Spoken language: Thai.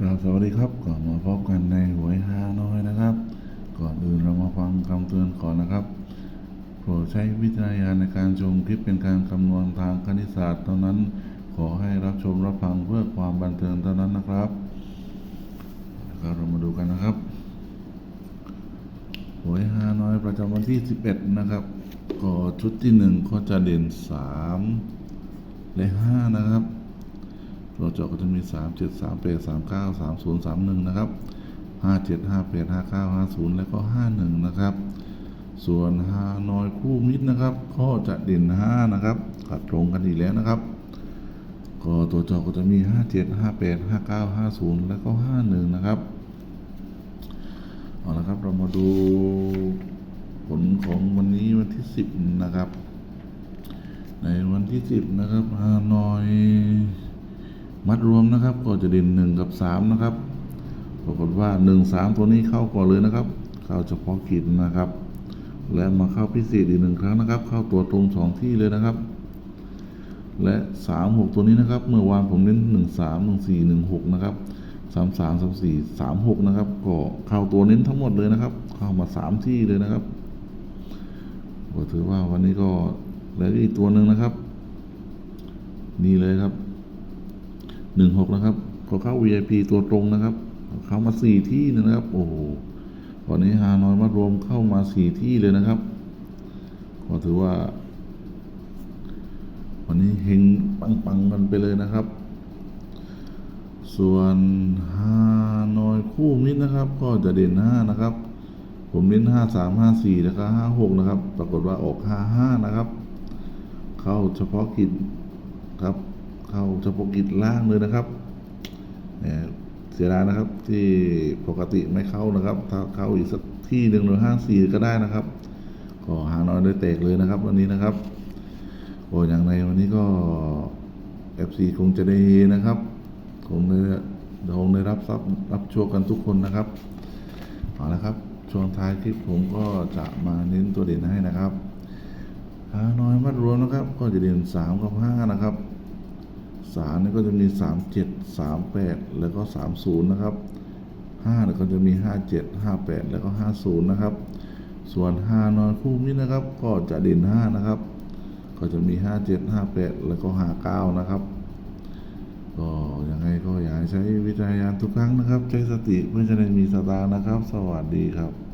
ครับสวัสดีครับก็มาพบกันในหวยฮาน้อยนะครับ ก่อนอื่นเรามาฟังคำเตือนก่อนนะครับ โปรดใช้วิจารณญาณในการชมคลิปเป็นการคำนวณทางคณิตศาสตร์เท่านั้น ขอให้รับชมรับฟังเพื่อความบันเทิงเท่านั้นนะครับก็เรามาดูกันนะครับหวยฮาน้อยประจำวันที่ 11 นะครับ ก็ชุดที่หนึ่งก็จะเด่น 3 และ 5 นะครับ ตัวเจาะก็จะมี 3 7 3 8 3 9 3 0 3 1 นะครับ 5 7 5 8 5 9 5 0 แล้วก็ 51 นะครับ ส่วนฮานอยคู่มิตรนะครับ ก็จะเด่น 5 นะครับขัดตรงกันอีกแล้วนะครับ ก็ตัวเจาะก็จะมี 5 7 5 8 5 9 5 0 แล้วก็ 51 นะครับเอาละครับเรามาดูผลของวันนี้วันที่ 10 นะครับ ในวันที่ 10 นะครับฮานอย มัดรวมนะครับ ก็จะเด่นหนึ่งกับสามนะครับ ปรากฏว่าหนึ่งสามตัวนี้เข้าก่อนเลยนะครับ เข้าเฉพาะกิจนะครับ และมาเข้าพิเศษอีกหนึ่งครั้งนะครับ เข้าตัวตรงสองที่เลยนะครับ และสามหกตัวนี้นะครับ เมื่อวานผมเน้นหนึ่งสามหนึ่งสี่หนึ่งหกนะครับสามสามสามสี่สามหกนะครับก็เข้าตัวเน้นทั้งหมดเลยนะครับ เข้ามาสามที่เลยนะครับก็ถือว่าวันนี้ก็เหลืออีกตัวหนึ่งนะครับ นี่เลยครับ หนึ่งหกนะครับก็เข้า VIP ตัวตรงนะครับ เข้ามาสี่ที่นะครับ โอ้โหวันนี้ฮานอยมารวมเข้ามาสี่ที่เลยนะครับ ก็ถือว่า วันนี้เฮงปังๆกันไปเลยนะครับ ส่วนฮานอยคู่มิตรนะครับ ก็จะเด่นห้านะครับ ผมเน้นห้าสามห้าสี่แล้วก็ห้าหกนะครับ ปรากฏว่าออกห้าห้านะครับ เข้าเฉพาะกิจครับ เข้าเฉพาะกิจล่างเลยนะครับเสียดายนะครับที่ปกติไม่เข้านะครับ ถ้าเข้าอีกสักที่หนึ่งหรือห้าสี่ก็ได้นะครับ ก็หาน้อยได้เตกเลยนะครับ วันนี้นะครับโอ้อย่างในวันนี้ก็ FC คงจะได้เฮนะครับคงได้คงได้รับทรัพย์รับโชคกันทุกคนนะครับเอาละครับช่วงท้ายคลิปผมก็จะมาเน้นตัวเด่นให้นะครับหาน้อยมัดรวมนะครับ ก็จะเด่นสามกับห้านะครับ สามนี่ก็จะมีสามเจ็ดสามแปดแล้วก็สามศูนย์นะครับห้าเนี่ยก็จะมีห้าเจ็ดห้าแปดแล้วก็ห้าศูนย์นะครับ ส่วนห้านอนคู่นี้นะครับ ก็จะเด่นห้านะครับ ก็จะมีห้าเจ็ดห้าแปดแล้วก็ห้าเก้านะครับ ก็ยังไงก็อยากให้ใช้วิจารณญาณทุกครั้งนะครับ ใช้สติเพื่อจะได้มีสตางค์นะครับ สวัสดีครับ